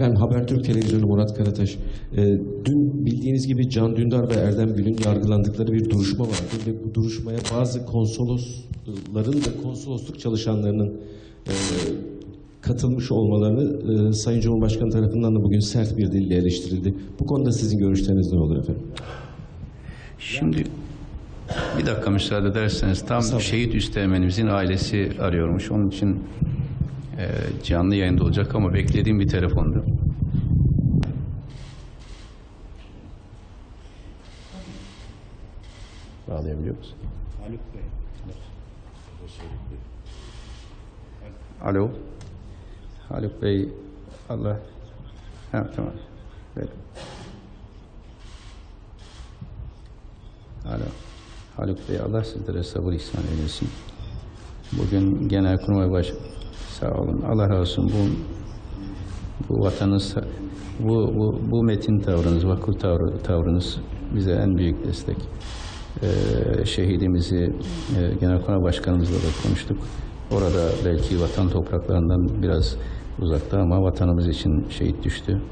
Efendim Habertürk Televizyonu Murat Karataş. Ee, dün bildiğiniz gibi Can Dündar ve Erdem Gül'ün yargılandıkları bir duruşma vardı ve bu duruşmaya bazı konsolosların ve konsolosluk çalışanlarının e, katılmış olmalarını e, Sayın Cumhurbaşkanı tarafından da bugün sert bir dille eleştirildi. Bu konuda sizin görüşleriniz ne olur efendim? Şimdi bir dakika müsaade ederseniz tam şehit üsteğmenimizin ailesi arıyormuş. Onun için e, canlı yayında olacak ama beklediğim bir telefondu. Bağlayabiliyor musun? Alo. Haluk Bey Allah ha, tamam. Ver. Alo. Haluk Bey Allah sizlere sabır ihsan eylesin. Bugün Genelkurmay Baş sağ olun. Allah razı olsun. Bu bu vatanınız bu, bu, bu metin tavrınız, vakıf tavrı, tavrınız bize en büyük destek. Ee, şehidimizi e, Genelkurmay Başkanımızla da konuştuk. Orada belki vatan topraklarından biraz uzakta ama vatanımız için şehit düştü.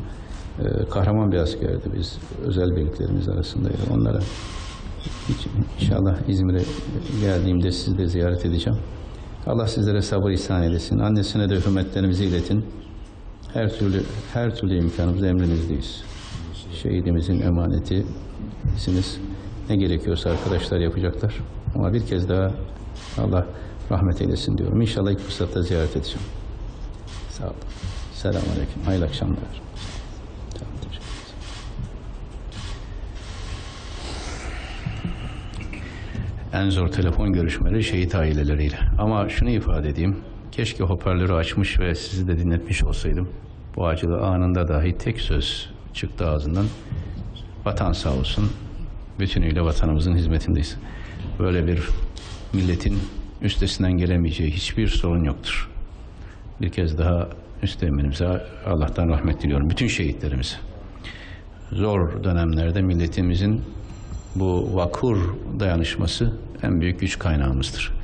Ee, kahraman bir askerdi biz. Özel birliklerimiz arasındaydı. Onlara İnşallah İzmir'e geldiğimde sizi de ziyaret edeceğim. Allah sizlere sabır ihsan eylesin. Annesine de hürmetlerimizi iletin. Her türlü her türlü imkanımız emrinizdeyiz. Şehidimizin emanetisiniz. Ne gerekiyorsa arkadaşlar yapacaklar. Ama bir kez daha Allah rahmet eylesin diyorum. İnşallah ilk fırsatta ziyaret edeceğim. Sağ olun. Selamun Aleyküm. Hayırlı akşamlar. En zor telefon görüşmeleri şehit aileleriyle. Ama şunu ifade edeyim. Keşke hoparlörü açmış ve sizi de dinletmiş olsaydım. Bu acılı anında dahi tek söz çıktı ağzından. Vatan sağ olsun. Bütünüyle vatanımızın hizmetindeyiz. Böyle bir milletin üstesinden gelemeyeceği hiçbir sorun yoktur. Bir kez daha üsteğmenimize Allah'tan rahmet diliyorum. Bütün şehitlerimize zor dönemlerde milletimizin bu vakur dayanışması en büyük güç kaynağımızdır.